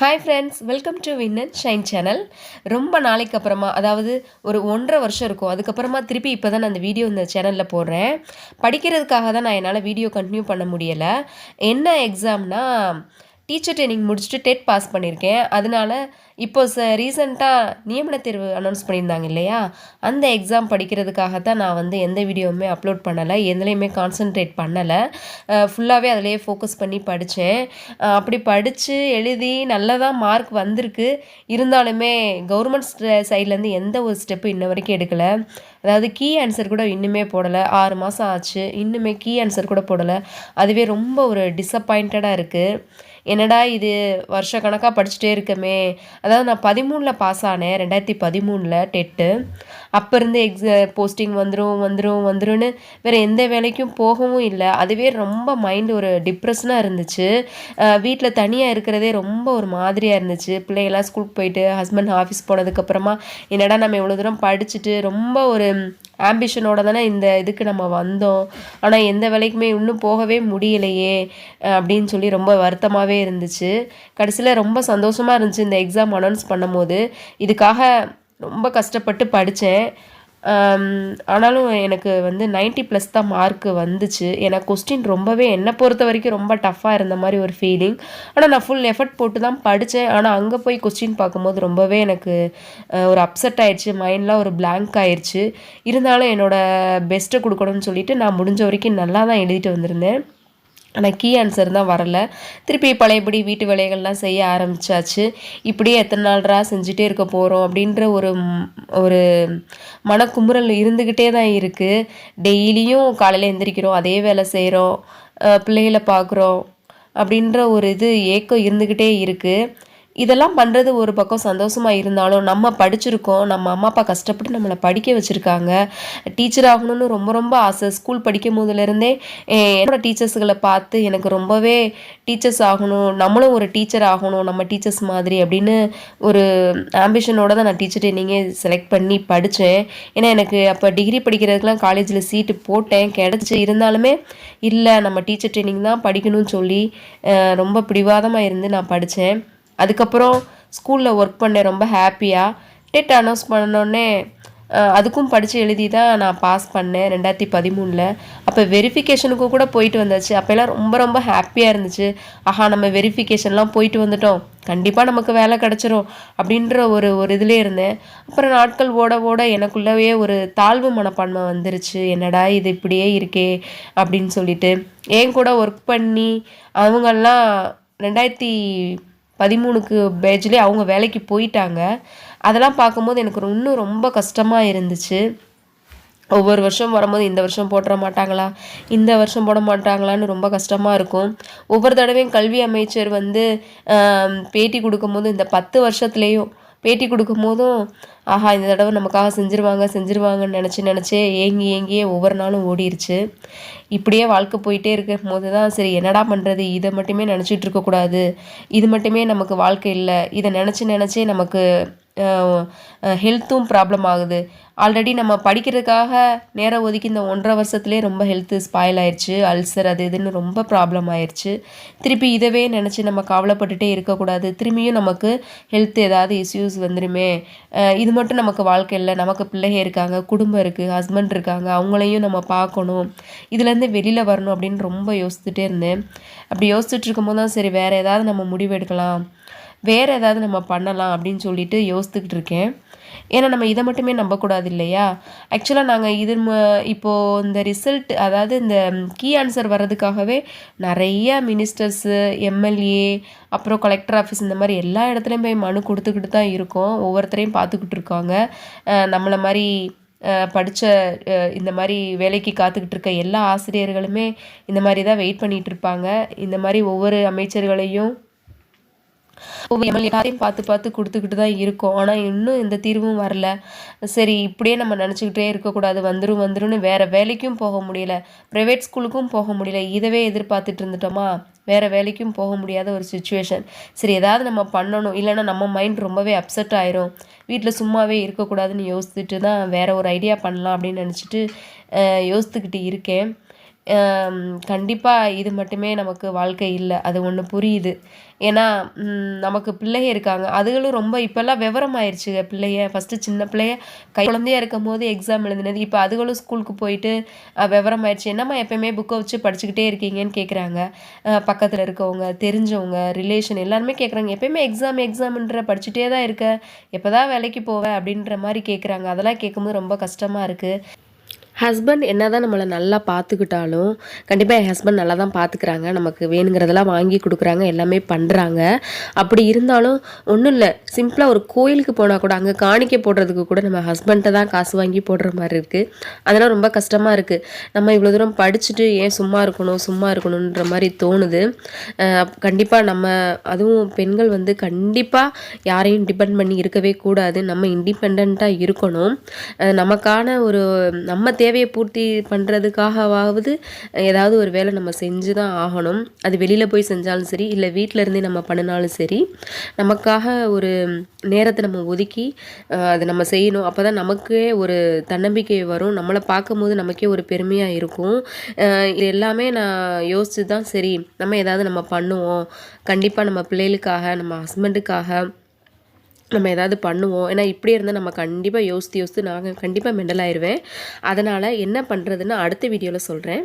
Hi friends welcome to win and shine channel ரொம்ப நாளைக்கு அப்புறமா அதாவது ஒரு ஒன்றரை வருஷம் இருக்கும். அதுக்கப்புறமா திருப்பி இப்போ தான் நான் அந்த வீடியோ இந்த சேனலில் போடுறேன். படிக்கிறதுக்காக தான் நான் என்னால் வீடியோ கண்டினியூ பண்ண முடியலை. என்ன எக்ஸாம்னால் டீச்சர் ட்ரைனிங் முடிச்சுட்டு டெட் பாஸ் பண்ணியிருக்கேன். அதனால இப்போ ச ரீசெண்டாக நியமன தேர்வு அனௌன்ஸ் பண்ணியிருந்தாங்க இல்லையா? அந்த எக்ஸாம் படிக்கிறதுக்காக தான் நான் வந்து எந்த வீடியோவுமே அப்லோட் பண்ணலை. எதுலேயுமே கான்சென்ட்ரேட் பண்ணலை. ஃபுல்லாகவே அதிலேயே ஃபோக்கஸ் பண்ணி படித்தேன் அப்படி படித்து எழுதி நல்லதாக மார்க் வந்திருக்கு. இருந்தாலுமே கவர்மெண்ட் சைட்லேருந்து எந்த ஒரு ஸ்டெப்பு இன்ன வரைக்கும் எடுக்கலை. அதாவது கீ ஆன்சர் கூட இன்னுமே போடலை. ஆறு மாதம் ஆச்சு. இன்னுமே கீ ஆன்சர் கூட போடலை. அதுவே ரொம்ப ஒரு டிஸப்பாயிண்டடாக இருக்குது என்னடா இது? வருஷ கணக்காக படிச்சுட்டே இருக்கமே. அதாவது நான் பதிமூணில் பாஸ் ஆனேன். ரெண்டாயிரத்தி பதிமூணில் டெட்டு. அப்போ இருந்து எக்ஸ போஸ்டிங் வந்துடும் வந்துடும் வந்துடும்னு வேறு எந்த வேலைக்கும் போகவும் இல்லை. அதுவே ரொம்ப மைண்டு ஒரு டிப்ரெஷனாக இருந்துச்சு. வீட்டில் தனியாக இருக்கிறதே ரொம்ப ஒரு மாதிரியாக இருந்துச்சு. பிள்ளைகள்லாம் ஸ்கூலுக்கு போயிட்டு ஹஸ்பண்ட் ஆஃபீஸ் போனதுக்கப்புறமா என்னடா நம்ம இவ்வளோ தூரம் படிச்சுட்டு ரொம்ப ஒரு ஆம்பிஷனோட தானே இந்த இதுக்கு நம்ம வந்தோம். ஆனால் எந்த வேலைக்குமே இன்னும் போகவே முடியலையே அப்படின்னு சொல்லி ரொம்ப வருத்தமாகவே இருந்துச்சு. கடைசியில் ரொம்ப சந்தோஷமாக இருந்துச்சு இந்த எக்ஸாம் அனௌன்ஸ் பண்ணும்போது. இதுக்காக ரொம்ப கஷ்டப்பட்டு படித்தேன் ஆனாலும் எனக்கு வந்து நைன்ட்டி ப்ளஸ் தான் மார்க்கு வந்துச்சு. ஏன்னா கொஸ்டின் ரொம்பவே என்னை பொறுத்த வரைக்கும் ரொம்ப டஃப்பாக இருந்த மாதிரி ஒரு ஃபீலிங் ஆனால் நான் ஃபுல் எஃபர்ட் போட்டு தான் படித்தேன் ஆனால் அங்கே போய் கொஸ்டின் பார்க்கும்போது ரொம்பவே எனக்கு ஒரு அப்செட் ஆயிடுச்சு. மைண்ட்லாம் ஒரு பிளாங்க் ஆயிடுச்சு இருந்தாலும் என்னோடய பெஸ்ட்டை கொடுக்கணும்னு சொல்லிட்டு நான் முடிஞ்ச வரைக்கும் நல்லா தான் எழுதிட்டு வந்திருந்தேன். ஆனால் கீ ஆன்சர் தான் வரலை. திருப்பி பழையபடி வீட்டு வேலைகள்லாம் செய்ய ஆரம்பித்தாச்சு இப்படியே எத்தனை நாள்ரா செஞ்சுட்டே இருக்க போகிறோம் அப்படின்ற ஒரு ஒரு மனக்குமுறல் இருந்துக்கிட்டே தான் இருக்குது டெய்லியும் காலையில் எந்திரிக்கிறோம் அதே வேலை செய்கிறோம் பிள்ளைகளை பார்க்குறோம் அப்படின்ற ஒரு இது ஏக்கம் இருந்துக்கிட்டே இருக்குது இதெல்லாம் பண்ணுறது ஒரு பக்கம் சந்தோஷமாக இருந்தாலும் நம்ம படிச்சிருக்கோம் நம்ம அம்மா அப்பா கஷ்டப்பட்டு நம்மளை படிக்க வச்சுருக்காங்க. டீச்சர் ஆகணும்னு ரொம்ப ரொம்ப ஆசை. ஸ்கூல் படிக்கும் போதுலேருந்தே என்னோடய டீச்சர்ஸுகளை பார்த்து எனக்கு ரொம்பவே டீச்சர்ஸ் ஆகணும் நம்மளும் ஒரு டீச்சர் ஆகணும் நம்ம டீச்சர்ஸ் மாதிரி அப்படின்னு ஒரு ஆம்பிஷனோட தான் நான் டீச்சர் ட்ரைனிங்கே செலக்ட் பண்ணி படித்தேன் ஏன்னா எனக்கு அப்போ டிகிரி படிக்கிறதுக்கெலாம் காலேஜில் சீட்டு போட்டேன். கிடச்சி இருந்தாலுமே இல்லை நம்ம டீச்சர் ட்ரைனிங் தான் படிக்கணும்னு சொல்லி ரொம்ப பிடிவாதமாக இருந்து நான் படித்தேன் அதுக்கப்புறம் ஸ்கூலில் ஒர்க் பண்ணேன் ரொம்ப ஹாப்பியாக டெட் அனௌன்ஸ் பண்ணோடனே அதுக்கும் படித்து எழுதி தான் நான் பாஸ் பண்ணேன் ரெண்டாயிரத்தி பதிமூணில். அப்போ வெரிஃபிகேஷனுக்கு கூட போயிட்டு வந்தாச்சு. அப்போல்லாம் ரொம்ப ரொம்ப ஹாப்பியாக இருந்துச்சு. ஆஹா நம்ம வெரிஃபிகேஷன்லாம் போயிட்டு வந்துட்டோம். கண்டிப்பாக நமக்கு வேலை கிடச்சிரும் அப்படின்ற ஒரு ஒரு இதிலே இருந்தேன். அப்புறம் நாட்கள் ஓட ஓட எனக்குள்ளவே ஒரு தாழ்வு மனப்பான்மை வந்துருச்சு. என்னடா இது இப்படியே இருக்கே அப்படின்னு சொல்லிட்டு. ஏன் கூட ஒர்க் பண்ணி அவங்கெல்லாம் ரெண்டாயிரத்தி பதிமூணுக்கு பேஜ்லேயே அவங்க வேலைக்கு போயிட்டாங்க. அதெல்லாம் பார்க்கும்போது எனக்கு இன்னும் ரொம்ப கஷ்டமாக இருந்துச்சு. ஒவ்வொரு வருஷம் வரும்போது இந்த வருஷம் போட்டுற மாட்டாங்களா? இந்த வருஷம் போட மாட்டாங்களான்னு ரொம்ப கஷ்டமாக இருக்கும். ஒவ்வொரு தடவையும் கல்வி அமைச்சர் வந்து பேட்டி கொடுக்கும்போது இந்த பத்து வருஷத்துலேயும் பேட்டி கொடுக்கும் போதும் ஆஹா இந்த தடவை நமக்காக செஞ்சுருவாங்க செஞ்சுருவாங்கன்னு நினச்சி நினச்சே ஏங்கி ஏங்கியே ஒவ்வொரு நாளும் ஓடிடுச்சு இப்படியே வாழ்க்கை போயிட்டே இருக்கும் போது தான் சரி என்னடா பண்ணுறது இதை மட்டுமே நினச்சிட்டு இருக்கக்கூடாது. இது மட்டுமே நமக்கு வாழ்க்கை இல்லை. இதை நினச்சி நினச்சே நமக்கு ஹெல்த்தும் ப்ராப்ளம் ஆகுது. ஆல்ரெடி நம்ம படிக்கிறதுக்காக நேரம் ஒதுக்கி இந்த ஒன்றரை வருஷத்துலேயே ரொம்ப ஹெல்த்து ஸ்பாயில் ஆயிடுச்சு அல்சர் அது இதுன்னு ரொம்ப ப்ராப்ளம் ஆயிடுச்சு திருப்பி இதவே நினச்சி நம்ம கவலைப்பட்டுட்டே இருக்கக்கூடாது. திரும்பியும் நமக்கு ஹெல்த் ஏதாவது இஷ்யூஸ் வந்துடுமே இது மட்டும் நமக்கு வாழ்க்கை இல்லை. நமக்கு பிள்ளைங்க இருக்காங்க குடும்பம் இருக்குது ஹஸ்பண்ட் இருக்காங்க. அவங்களையும் நம்ம பார்க்கணும். இதுலேருந்து வெளியில் வரணும் அப்படின்னு ரொம்ப யோசிச்சுட்டே இருந்தேன். அப்படி யோசிச்சுட்டு இருக்கும்போது தான் சரி வேறு ஏதாவது நம்ம முடிவு எடுக்கலாம். வேறு ஏதாவது நம்ம பண்ணலாம் அப்படின்னு சொல்லிட்டு யோசித்துக்கிட்டு இருக்கேன் ஏன்னா நம்ம இதை மட்டுமே நம்பக்கூடாது இல்லையா? ஆக்சுவலாக நாங்கள் இது இப்போது இந்த ரிசல்ட் அதாவது இந்த கீ ஆன்சர் வர்றதுக்காகவே நிறைய மினிஸ்டர்ஸு எம்எல்ஏ அப்புறம் கலெக்டர் ஆஃபீஸ் இந்த மாதிரி எல்லா இடத்துலையும் போய் மனு கொடுத்துக்கிட்டு தான் இருக்கோம். ஒவ்வொருத்தரையும் பார்த்துக்கிட்டு இருக்காங்க நம்மளை மாதிரி படித்த இந்த மாதிரி வேலைக்கு காத்துக்கிட்டு இருக்க எல்லா ஆசிரியர்களுமே இந்த மாதிரி தான் வெயிட் பண்ணிகிட்டு இருப்பாங்க. இந்த மாதிரி ஒவ்வொரு அமைச்சர்களையும் எல்லாரையும் பார்த்து பார்த்து கொடுத்துக்கிட்டு தான் இருக்கோம். ஆனால் இன்னும் எந்த தீர்வும் வரல. சரி இப்படியே நம்ம நினச்சிக்கிட்டே இருக்கக்கூடாது. வந்துடும் வந்துரும்னு வேறு வேலைக்கும் போக முடியல. ப்ரைவேட் ஸ்கூலுக்கும் போக முடியல. இதவே எதிர்பார்த்துட்டு இருந்துட்டோமா? வேறு வேலைக்கும் போக முடியாத ஒரு சுச்சுவேஷன் சரி ஏதாவது நம்ம பண்ணணும். இல்லைன்னா நம்ம மைண்ட் ரொம்பவே அப்செட் ஆயிரும். வீட்டில் சும்மாவே இருக்கக்கூடாதுன்னு யோசிச்சுட்டு தான் வேறு ஒரு ஐடியா பண்ணலாம் அப்படின்னு நினச்சிட்டு யோசித்துக்கிட்டு இருக்கேன். கண்டிப்பாக இது மட்டுமே நமக்கு வாழ்க்கை இல்லை. அது ஒன்று புரியுது. ஏன்னா நமக்கு பிள்ளைங்க இருக்காங்க. அதுகளும் ரொம்ப இப்போல்லாம் விவரம் ஆயிடுச்சுங்க பிள்ளைய ஃபஸ்ட்டு சின்ன பிள்ளைய கை குழந்தையா இருக்கும் போது எக்ஸாம் எழுதுனது. இப்போ அதுகளும் ஸ்கூலுக்கு போயிட்டு விவரம் ஆயிடுச்சு என்னம்மா எப்பயுமே புக்கை வச்சு படிச்சுக்கிட்டே இருக்கீங்கன்னு கேட்குறாங்க பக்கத்தில் இருக்கவங்க தெரிஞ்சவங்க ரிலேஷன் எல்லாருமே கேட்குறாங்க எப்பயுமே எக்ஸாம் எக்ஸாம்ன்ற படிச்சுட்டே தான் இருக்க. எப்போ தான் வேலைக்கு போவேன் அப்படின்ற மாதிரி கேட்குறாங்க அதெல்லாம் கேட்கும்போது ரொம்ப கஷ்டமாக இருக்குது ஹஸ்பண்ட் என்ன தான் நம்மளை நல்லா பார்த்துக்கிட்டாலும் கண்டிப்பாக என் ஹஸ்பண்ட் நல்லா தான் பார்த்துக்கிறாங்க. நமக்கு வேணுங்கிறதெல்லாம் வாங்கி கொடுக்குறாங்க எல்லாமே பண்ணுறாங்க அப்படி இருந்தாலும் ஒன்றும் இல்லை. சிம்பிளாக ஒரு கோயிலுக்கு போனால் கூட அங்கே காணிக்கை போடுறதுக்கு கூட நம்ம ஹஸ்பண்ட்டை தான் காசு வாங்கி போடுற மாதிரி இருக்குது அதெல்லாம் ரொம்ப கஷ்டமாக இருக்குது நம்ம இவ்வளோ தூரம் படிச்சுட்டு ஏன் சும்மா இருக்கணும் சும்மா இருக்கணுன்ற மாதிரி தோணுது. கண்டிப்பாக நம்ம அதுவும் பெண்கள் வந்து கண்டிப்பாக யாரையும் டிபெண்ட் பண்ணி இருக்கவே கூடாது. நம்ம இண்டிபெண்ட்டாக இருக்கணும். நமக்கான ஒரு நம்ம தேவையை பூர்த்தி பண்ணுறதுக்காகவாவது ஏதாவது ஒரு வேலை நம்ம செஞ்சு தான் ஆகணும். அது வெளியில் போய் செஞ்சாலும் சரி இல்லை வீட்டில் இருந்தே நம்ம பண்ணினாலும் சரி நமக்காக ஒரு நேரத்தை நம்ம ஒதுக்கி அதை அது நம்ம செய்யணும். அப்போ தான் நமக்கே ஒரு தன்னம்பிக்கை வரும். நம்மளை பார்க்கும்போது நமக்கே ஒரு பெருமையாக இருக்கும். இது எல்லாமே நான் யோசிச்சு தான் சரி நம்ம ஏதாவது நம்ம பண்ணுவோம். கண்டிப்பாக நம்ம பிள்ளைகளுக்காக நம்ம ஹஸ்பண்டுக்காக நம்ம ஏதாவது பண்ணுவோம். ஏன்னா இப்படியே இருந்தால் நம்ம கண்டிப்பாக யோசித்து யோசித்து நான் கண்டிப்பாக மெண்டல் ஆயிடுவேன் அதனால் என்ன பண்ணுறதுன்னு அடுத்த வீடியோவில் சொல்கிறேன்